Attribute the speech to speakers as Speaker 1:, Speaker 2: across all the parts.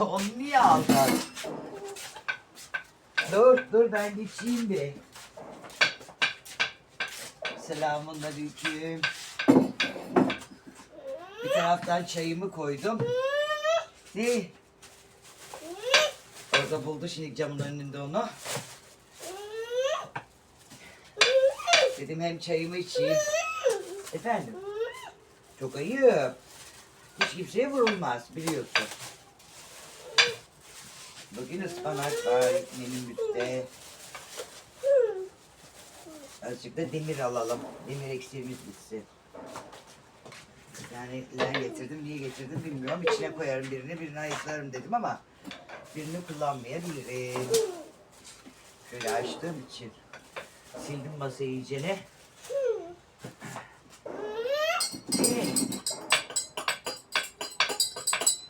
Speaker 1: Onu niye aldın? Dur dur ben geçeyim bir. Selamun aleyküm. Bir taraftan çayımı koydum. Ne? Orada buldu şimdi camın önünde onu. Dedim hem çayımı içeyim. Efendim? Çok ayıp. Hiç kimseye vurulmaz biliyorsun. Bugün ıspanak var menümüzde. Azıcık da demir alalım. Demir eksiğimiz bitsin. Yani ler getirdim. Niye getirdim bilmiyorum. İçine koyarım birini, birini ayıklarım dedim ama birini kullanmayabilirim. Şöyle açtığım için sildim masayı iyicene.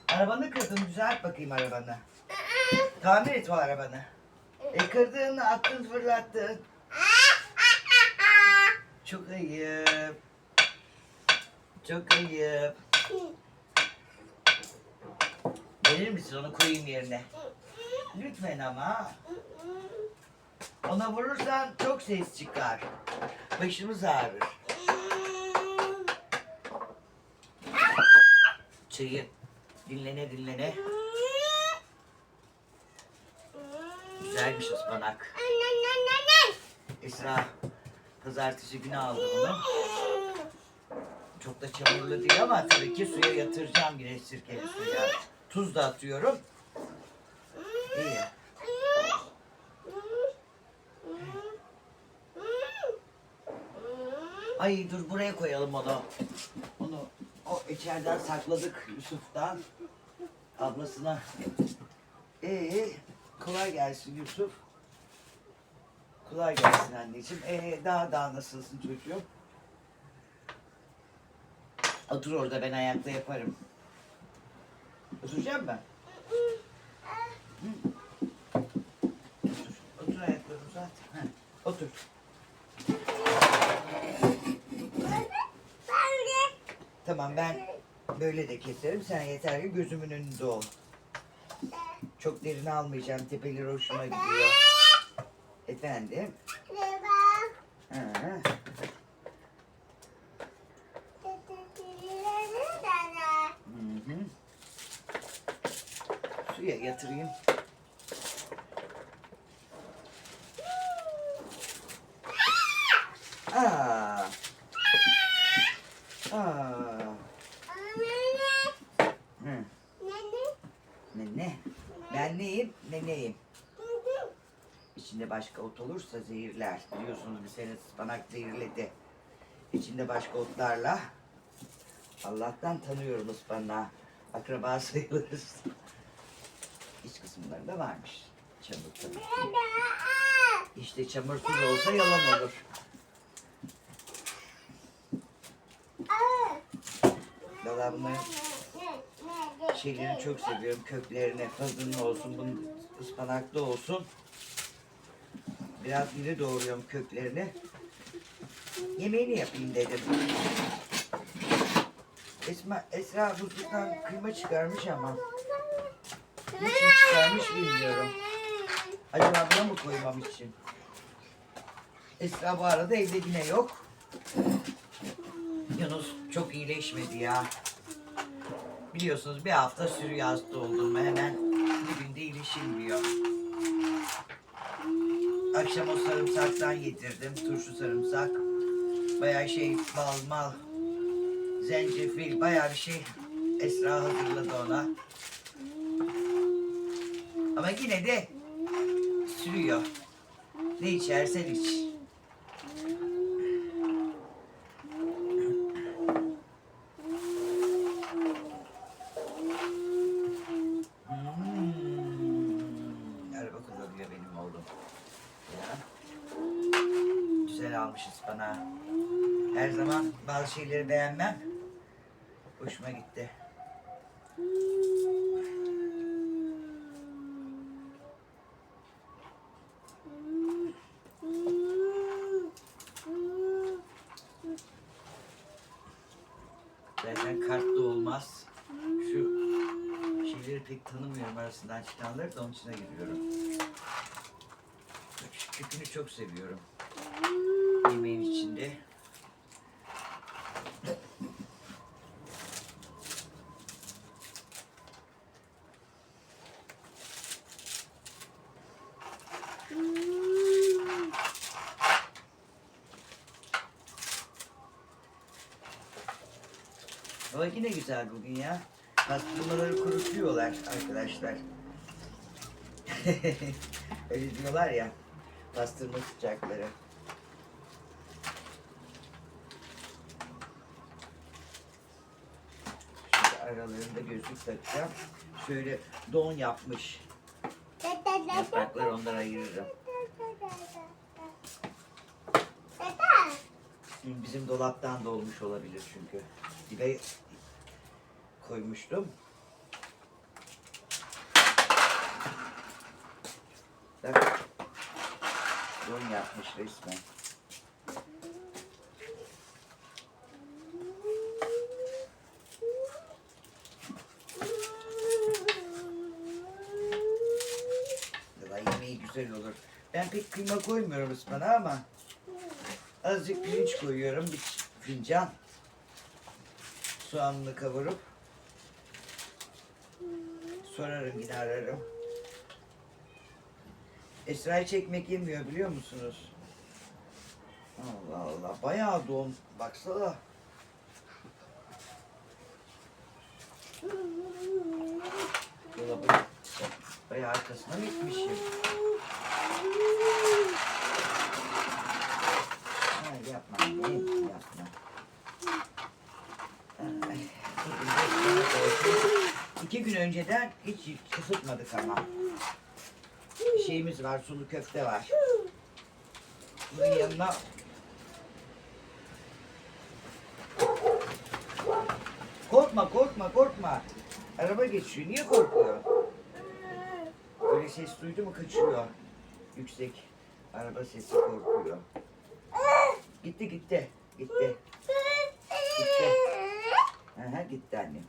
Speaker 1: Arabanı kırdım. Düzelt bakayım arabanı. Tamir et o arabanı. E kırdın, attın, fırlattın. Çok ayıp. Çok ayıp. Verir misin onu koyayım yerine? Lütfen ama. Ona vurursan çok ses çıkar. Başımız ağrır. Çayı dinlene dinlene. Güzelmiş ıspanak. Esra pazartesi günü aldı bunu. Çok da çamurlu değil ama tabii ki suya yatıracağım yine sirkeli suya. Tuz da atıyorum. İyi. Ay dur buraya koyalım onu. Onu o içeriden sakladık Yusuf'tan. Ablasına. Ee, kolay gelsin Yusuf. Kolay gelsin anneciğim. Ee, daha daha nasılsın çocuğum? Otur orada ben ayakta yaparım. Oturacağım ben. Otur. Otur ayaklarını uzat. Heh, Otur. Tamam ben böyle de keserim. Sen yeter ki gözümün önünde ol. Çok derin almayacağım. Tepeleri hoşuma gidiyor. Efendim? Ha. Hı hı. Suya yatırayım. Aa. Aa. Hı. Ne ne? Ben neyim? Ne neyim? İçinde başka ot olursa zehirler. Biliyorsunuz bir sene ıspanak zehirledi. İçinde başka otlarla. Allah'tan tanıyorum ıspanağı. Akraba sayılırız. İç kısımlarında varmış. Çamur tabii. İşte çamursuz olsa yalan olur. Valla bunların şeylerini çok seviyorum. Köklerini, fazlının olsun, bunun ıspanaklı olsun. Biraz iri doğruyorum köklerini. Yemeğini yapayım dedim. Esma, Esra buzluktan kıyma çıkarmış ama. Niçin çıkarmış bilmiyorum. Acaba buna mı koymam için? Esra bu arada evde yine yok. Yunus çok iyileşmedi ya. Biliyorsunuz bir hafta sürüyor hasta oldum. Hemen bir günde iyileşilmiyor. Akşam o sarımsaktan yedirdim. Turşu sarımsak. Bayağı şey bal mal. Zencefil bayağı bir şey Esra hazırladı ona. Ama yine de sürüyor. Ne içersen iç. Hmm, araba kullanıyor benim oğlum. Ya. Güzel almış ıspanağı. Her zaman bazı şeyleri beğenmem. Hoşuma gitti. Zaten kartlı olmaz. Şu şeyleri pek tanımıyorum arasından çıkanları da onun içine giriyorum. Küpünü çok seviyorum. Yemeğin içinde. Ama yine güzel bugün ya. Pastırmaları kurutuyorlar arkadaşlar. Öyle diyorlar ya. Pastırma sıcakları. Şöyle aralarında gözlük takacağım. Şöyle don yapmış. Yaprakları onlara ayırırım. Bizim dolaptan da olmuş olabilir çünkü. Dibe koymuştum. Bak. Don yapmış resmen. Güzel olur. Ben pek kıyma koymuyorum ıspanağa ama azıcık pirinç koyuyorum. Bir fincan. Soğanını kavurup sorarım yine ararım. Esra hiç ekmek yemiyor biliyor musunuz? Allah Allah bayağı don baksana. Dolabın bayağı arkasına mı itmişim? Ha, yapma yapma. Ay, bugün de ıspanak olsun. İki gün önceden hiç ısıtmadık ama. Şeyimiz var, sulu köfte var. Bunun yanına Korkma, korkma, korkma. Araba geçiyor. Niye korkuyor? Öyle ses duydu mu kaçıyor. Yüksek. Araba sesi korkuyor. Gitti gitti. Gitti. Gitti. Aha, gitti annem.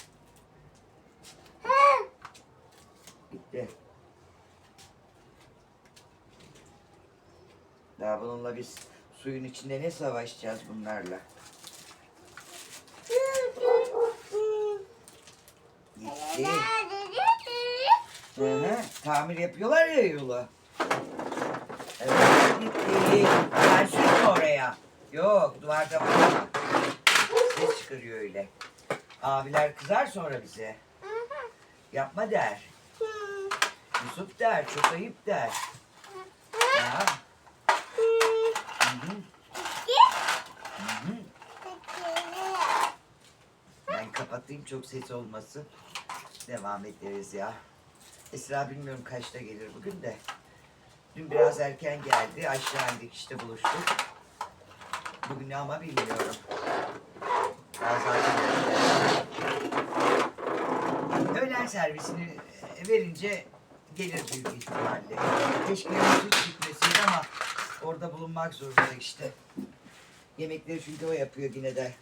Speaker 1: Gitti. Daha bununla biz suyun içinde ne savaşacağız bunlarla? Gitti. Hı hı. Tamir yapıyorlar ya yolu. Evet gitti. Ben sürme oraya. Yok duvarda var. Ses çıkarıyor öyle. Abiler kızar sonra bize. Yapma der. Yusuf der. Çok ayıp der. Ben kapatayım çok ses olmasın. Devam ederiz ya. Esra bilmiyorum kaçta gelir bugün de. Dün biraz erken geldi. Aşağı indik işte buluştuk. Bugün ne ama bilmiyorum. Daha öğlen servisini verince gelir büyük ihtimalle. Keşke Yusuf gitmeseydi ama orada bulunmak zorunda işte. Yemekleri çünkü o yapıyor yine de.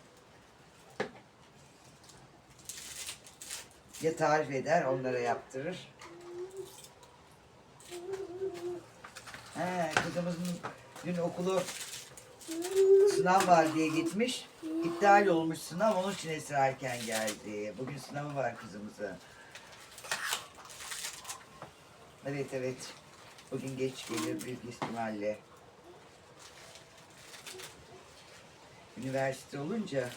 Speaker 1: Ya tarif eder onlara yaptırır. He, kızımızın dün okulu sınav var diye gitmiş. İptal olmuş sınav onun için Esra erken geldi. Bugün sınavı var kızımızın. Evet evet. Bugün geç gelir büyük ihtimalle. Üniversite olunca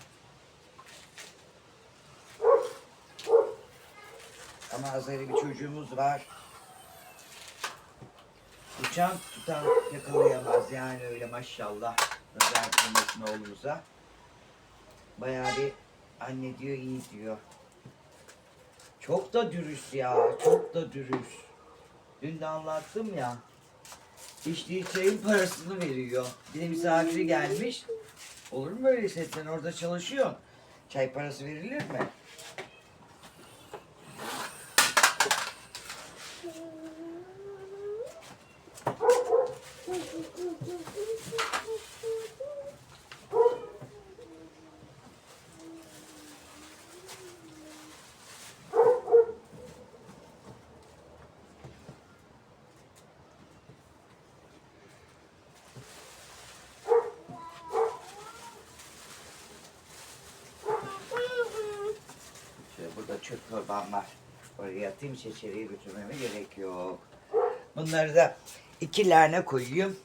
Speaker 1: ama Azeri bir çocuğumuz var. Uçan tutan yakalayamaz yani öyle maşallah. Nazar kılmasın oğlumuza. Bayağı bir anne diyor iyi diyor. Çok da dürüst ya. Çok da dürüst. Dün de anlattım ya. İçtiği çayın parasını veriyor. Bir de misafiri gelmiş. Olur mu öyle şey? Sen orada çalışıyorsun. Çay parası verilir mi? Çöp torbam var. Oraya atayım hiç içeriye götürmeme gerek yok. Bunları da iki lane koyayım.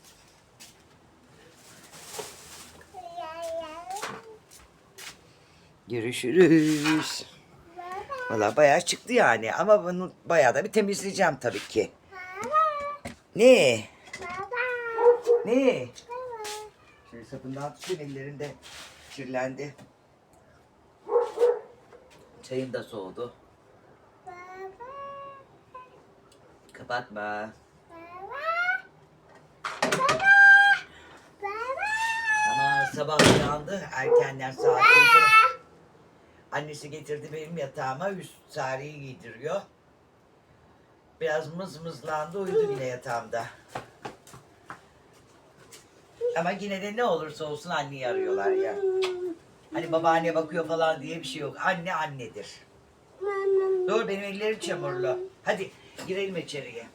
Speaker 1: Görüşürüz. Valla bayağı çıktı yani ama bunu bayağı da bir temizleyeceğim tabii ki. Ne? Ne? Şimdi sapından tutayım ellerinde kirlendi. Çayın da soğudu. Kapatma. Ama sabah uyandı erkenden saat 7. Annesi getirdi benim yatağıma üst sareyi giydiriyor. Biraz mızmızlandı uyudu yine yatağımda. Ama yine de ne olursa olsun anneyi arıyorlar ya. Hani babaanne bakıyor falan diye bir şey yok. Anne annedir. Doğru benim ellerim çamurlu. Hadi girelim içeriye.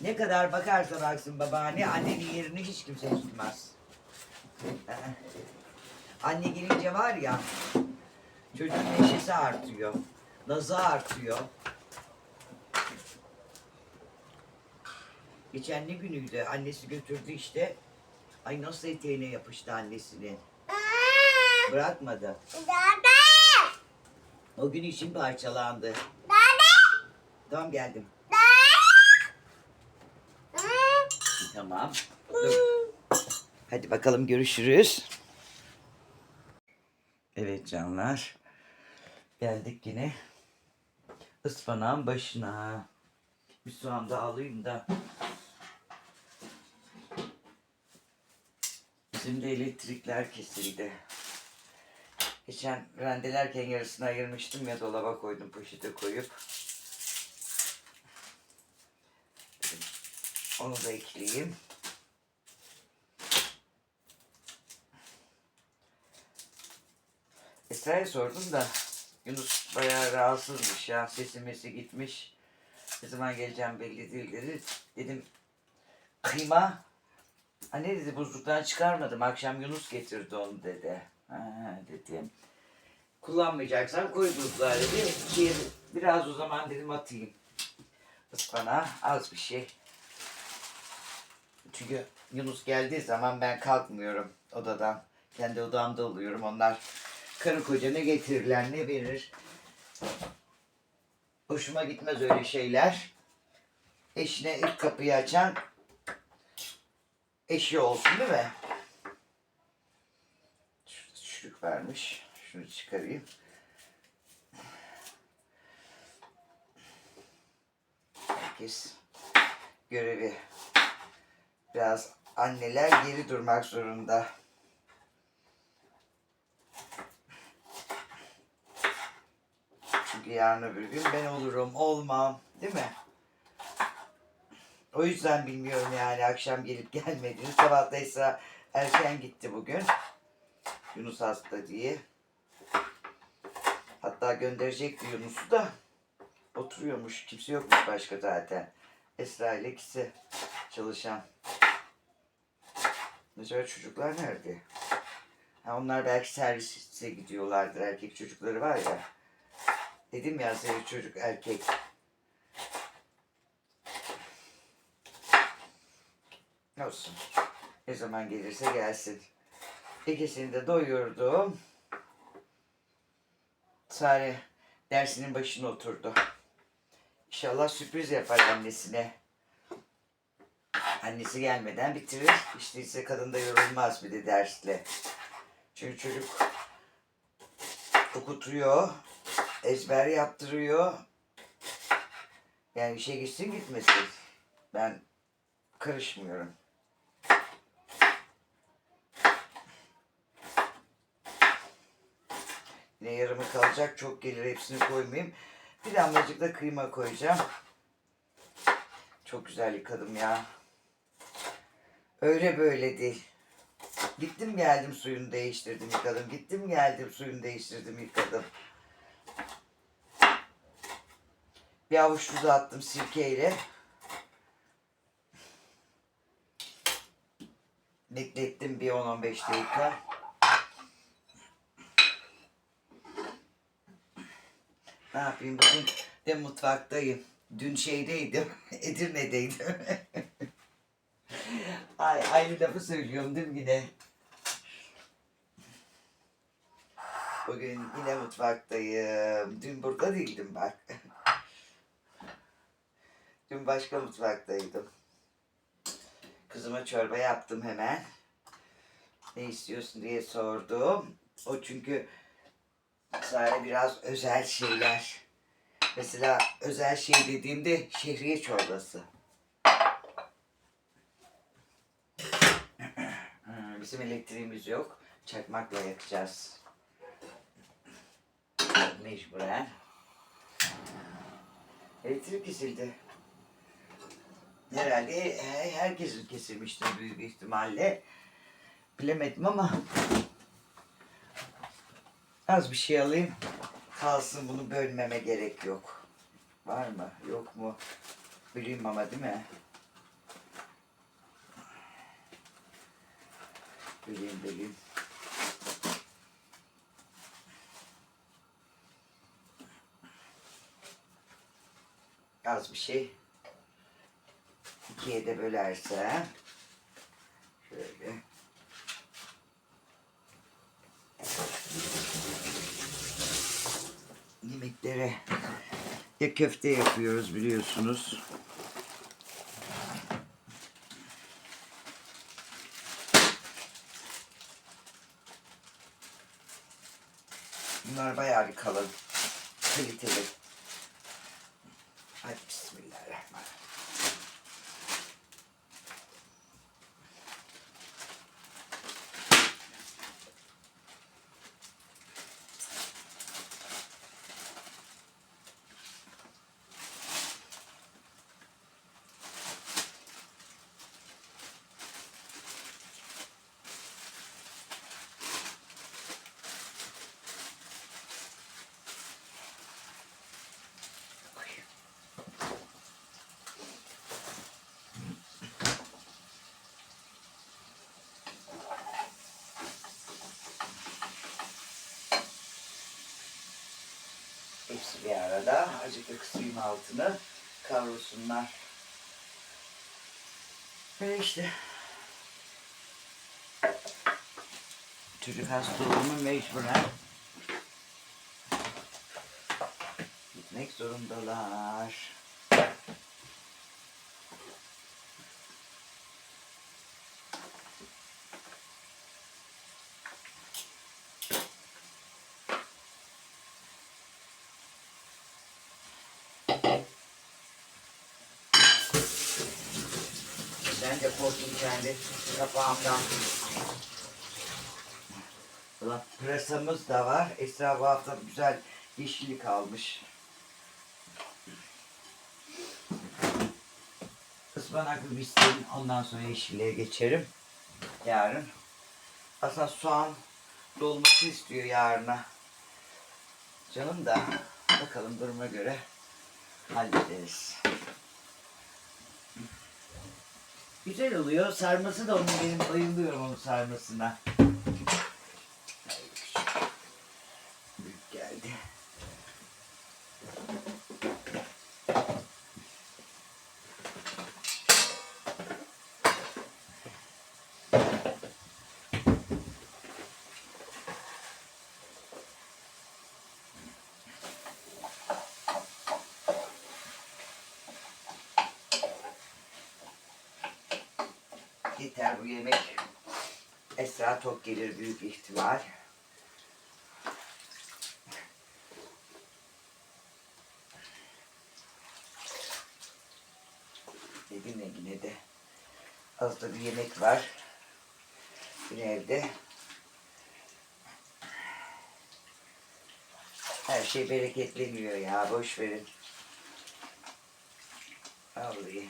Speaker 1: Ne kadar bakarsa baksın babaanne annenin yerini hiç kimse tutmaz. Ee, Anne gelince var ya çocuğun neşesi artıyor. Nazı artıyor. Geçen ne günüydü? Annesi götürdü işte. Ay nasıl eteğine yapıştı annesinin. Bırakmadı. O gün için parçalandı. Tamam geldim. Tamam. Dur. Hadi bakalım görüşürüz. Evet canlar. Geldik yine ıspanağın başına. Bir soğan da alayım da. Bizim de elektrikler kesildi. Geçen rendelerken yarısını ayırmıştım ya dolaba koydum poşete koyup. Onu da ekleyeyim. Esra'ya sordum da Yunus bayağı rahatsızmış ya. Sesi gitmiş. Ne zaman geleceğim belli değil dedi. Dedim kıyma. Anne dedi buzluktan çıkarmadım. Akşam Yunus getirdi onu dedi. Dedim. Kullanmayacaksan koy buzluğa dedi. Biraz o zaman dedim atayım. Ispanağı az bir şey. Çünkü Yunus geldiği zaman ben kalkmıyorum odadan. Kendi odamda oluyorum. Onlar karı koca ne getirirler ne verir. Hoşuma gitmez öyle şeyler. Eşine ilk kapıyı açan eşi olsun değil mi? Çürük vermiş. Şunu çıkarayım. Herkes görevi. Biraz anneler geri durmak zorunda. Çünkü yarın öbür gün ben olurum, olmam. Değil mi? O yüzden bilmiyorum yani akşam gelip gelmediğini. Sabah da Esra erken gitti bugün. Yunus hasta diye. Hatta gönderecekti Yunus'u da. Oturuyormuş. Kimse yokmuş başka zaten. Esra ile ikisi çalışan. Acaba çocuklar nerede? Ha, onlar belki servise gidiyorlardır. Erkek çocukları var ya. Dedim ya seni çocuk erkek. Olsun. Ne zaman gelirse gelsin. İkisini de doyurdum. Sare dersinin başına oturdu. İnşallah sürpriz yapar annesine. Annesi gelmeden bitirir. İşte ise kadın da yorulmaz bir de dersle. Çünkü çocuk okutuyor, ezber yaptırıyor. Yani işe gitsin gitmesin. Ben karışmıyorum. Yine yarımı kalacak. Çok gelir. Hepsini koymayayım. Bir damlacık da kıyma koyacağım. Çok güzel yıkadım ya. Öyle böyle değil. Gittim geldim suyunu değiştirdim yıkadım. Gittim geldim suyunu değiştirdim yıkadım. Bir avuç tuz attım sirkeyle. Beklettim bir 10-15 dakika. Ne yapayım bugün de mutfaktayım. Dün şeydeydim. Edirne'deydim. Ay, aynı lafı söylüyorum değil mi yine? Bugün yine mutfaktayım. Dün burada değildim bak. Dün başka mutfaktaydım. Kızıma çorba yaptım hemen. Ne istiyorsun diye sordum. O çünkü sadece biraz özel şeyler. Mesela özel şey dediğimde şehriye çorbası. Bizim elektriğimiz yok. Çakmakla yakacağız. Mecburen. Elektrik kesildi. Herhalde he- herkesin kesilmiştir büyük ihtimalle. Bilemedim ama az bir şey alayım. Kalsın bunu bölmeme gerek yok. Var mı? Yok mu? Bileyim ama değil mi? Bileyim bileyim. Az bir şey. İkiye de bölersen. Şöyle. Yemeklere ya köfte yapıyoruz biliyorsunuz. Bunlar bayağı bir kalın. Kaliteli. Hadi bismillahirrahmanirrahim. Hepsi bir arada. Azıcık da kısayım altını. Kavrulsunlar. Böyle işte. Çocuk hasta oldu mu mecburen gitmek zorundalar. Ben de korktum kendi kapağımdan. Ulan pırasamız da var. Esra bu hafta güzel yeşillik almış. Ispanaklı bisteğim. Ondan sonra yeşilliğe geçerim. Yarın. Aslında soğan dolması istiyor yarına. Canım da bakalım duruma göre hallederiz. Güzel oluyor. Sarması da onun benim bayılıyorum onun sarmasına. Büyük geldi. Yeter bu yemek. Esra tok gelir büyük ihtimal. Dedim ya yine de az da bir yemek var. Bir evde. Her şey bereketleniyor ya boş verin. Vallahi.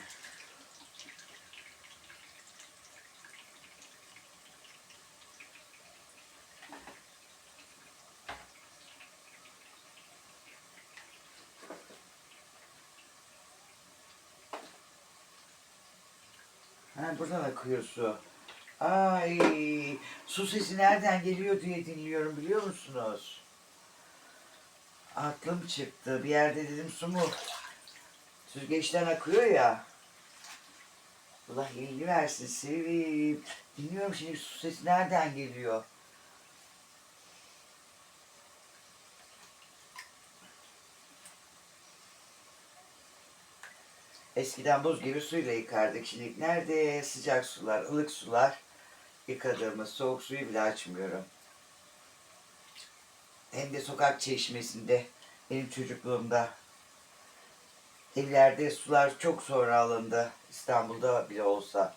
Speaker 1: Ha buradan akıyor su. Ay su sesi nereden geliyor diye dinliyorum biliyor musunuz? Aklım çıktı. Bir yerde dedim su mu? Süzgeçten akıyor ya. Allah iyiliğini versin seveyim. Bilmiyorum şimdi su sesi nereden geliyor. Eskiden buz gibi suyla yıkardık. Şimdi nerede sıcak sular, ılık sular yıkadığımız soğuk suyu bile açmıyorum. Hem de sokak çeşmesinde benim çocukluğumda evlerde sular çok sonra alındı. İstanbul'da bile olsa.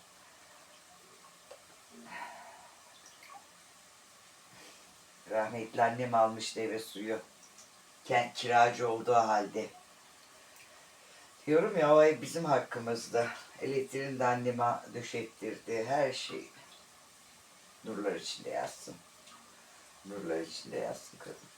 Speaker 1: Rahmetli annem almıştı eve suyu. Kent kiracı olduğu halde. Diyorum ya o bizim hakkımızda. Elektriğini de anneme. Her şey. Nurlar içinde yatsın. Nurlar içinde yatsın kadın.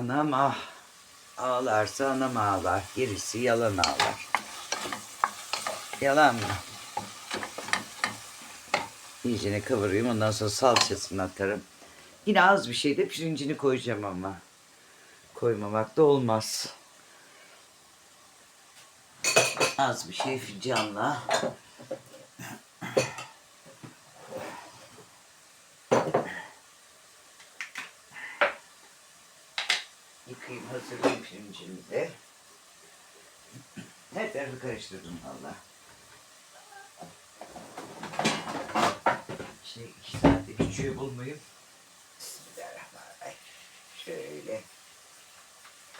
Speaker 1: Anam ah. Ağlarsa anam ağlar. Gerisi yalan ağlar. Yalan mı? İyicene kıvırayım ondan sonra salçasını atarım. Yine az bir şey de pirincini koyacağım ama. Koymamak da olmaz. Az bir şey fincanla. Yıkayayım hazırlayayım pirincimizi. Her tarafı karıştırdım valla. Şey iki saatte küçüğü bulmayayım. Bismillahirrahmanirrahim. Şöyle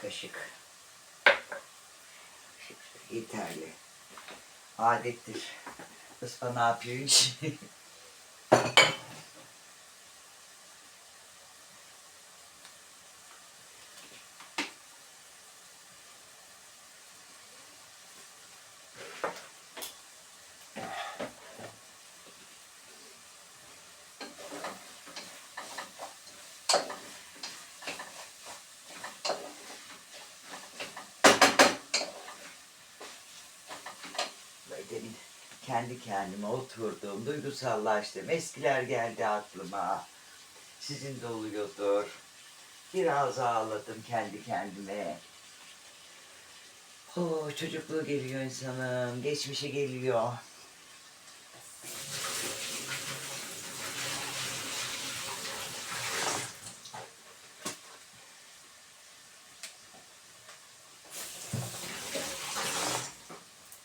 Speaker 1: kaşık. Yeterli. Adettir. Ispanağı pirinç. Böyle demin kendi kendime oturduğum, duygusallaştım. Eskiler geldi aklıma. Sizin de oluyordur. Biraz ağladım kendi kendime. Oh, çocukluğu geliyor insanın, geçmişe geliyor.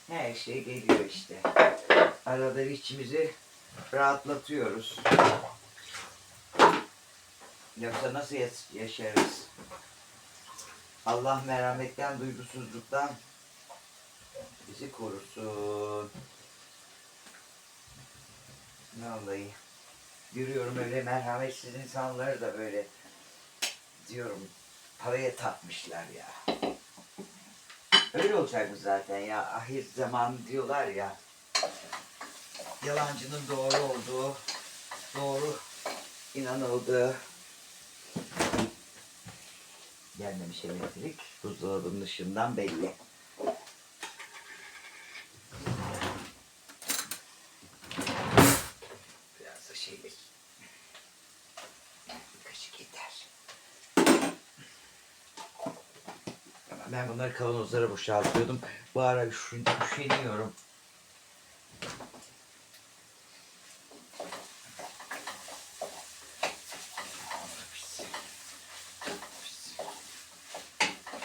Speaker 1: Her şey geliyor işte. Arada içimizi rahatlatıyoruz. Yoksa nasıl yaşarız? Allah merhametten, duygusuzluktan bizi korusun. Vallahi görüyorum öyle merhametsiz insanları da böyle diyorum paraya tapmışlar ya. Öyle olacak mı zaten ya? Ahir zaman diyorlar ya. Yalancının doğru olduğu, doğru inanıldığı. Gelmemiş elektrik. Buzdolabının ışığından belli. Biraz da şeyle bir kaşık yeter. Bunları kavanozlara boşaltıyordum. Bu ara üşün, üşeniyorum.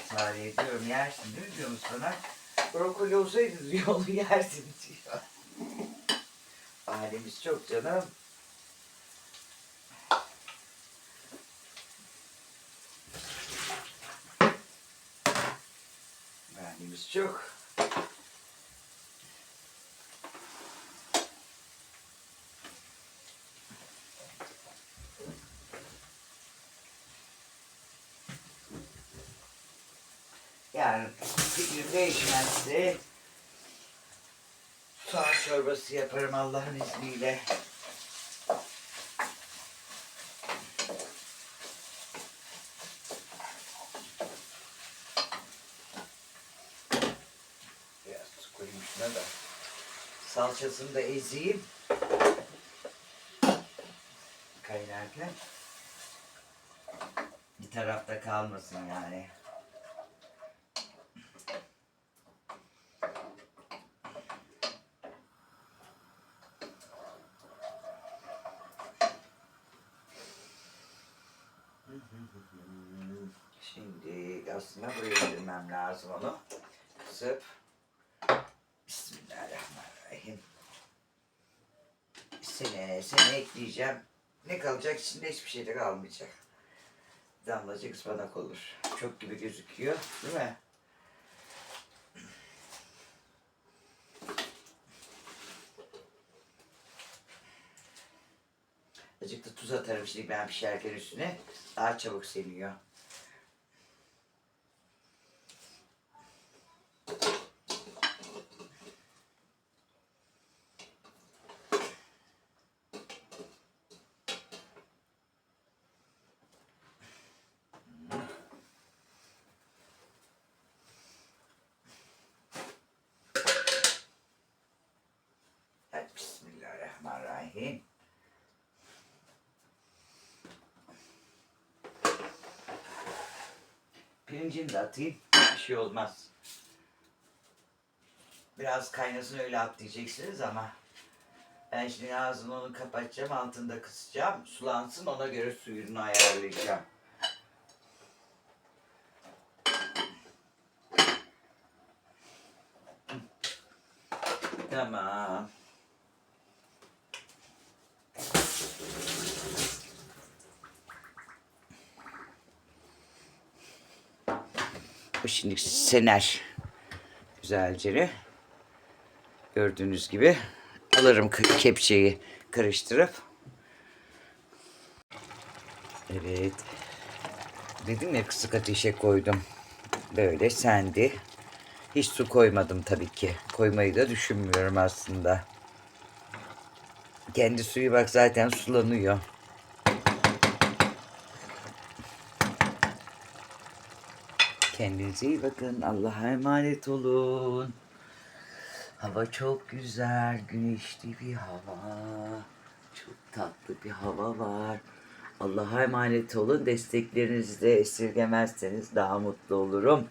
Speaker 1: Saniye ediyorum yersin değil mi diyorum sana? Brokoli olsaydı onu yersin diyor. Halimiz çok canım. vaktimiz çok. Yani fikir değişmezse soğan çorbası yaparım Allah'ın izniyle. Salçasını da ezeyim. Kaynarken. Bir tarafta kalmasın yani. Şimdi aslında buraya indirmem lazım onu. Kısıp. Bismillahirrahmanirrahim. Sene ekleyeceğim. Ne kalacak içinde hiçbir şey de kalmayacak. Damlacık ıspanak olur. Çok gibi gözüküyor değil mi? Azıcık da tuz atarım şimdi ben pişerken üstüne. Daha çabuk seniyor. Hadi Bismillahirrahmanirrahim. Pirincini de atayım. Bir şey olmaz. Biraz kaynasın öyle at diyeceksiniz ama ben şimdi ağzını onu kapatacağım, altında kısacağım. Sulansın ona göre suyunu ayarlayacağım. Tamam. Şimdi sener. Güzelce. Gördüğünüz gibi alırım kepçeyi karıştırıp. Evet. Dedim ya kısık ateşe koydum. Böyle sendi. Hiç su koymadım tabii ki. Koymayı da düşünmüyorum aslında. Kendi suyu bak zaten sulanıyor. Kendinize iyi bakın. Allah'a emanet olun. Hava çok güzel. Güneşli bir hava. Çok tatlı bir hava var. Allah'a emanet olun. Desteklerinizi de esirgemezseniz daha mutlu olurum.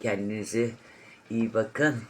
Speaker 1: Kendinize iyi bakın.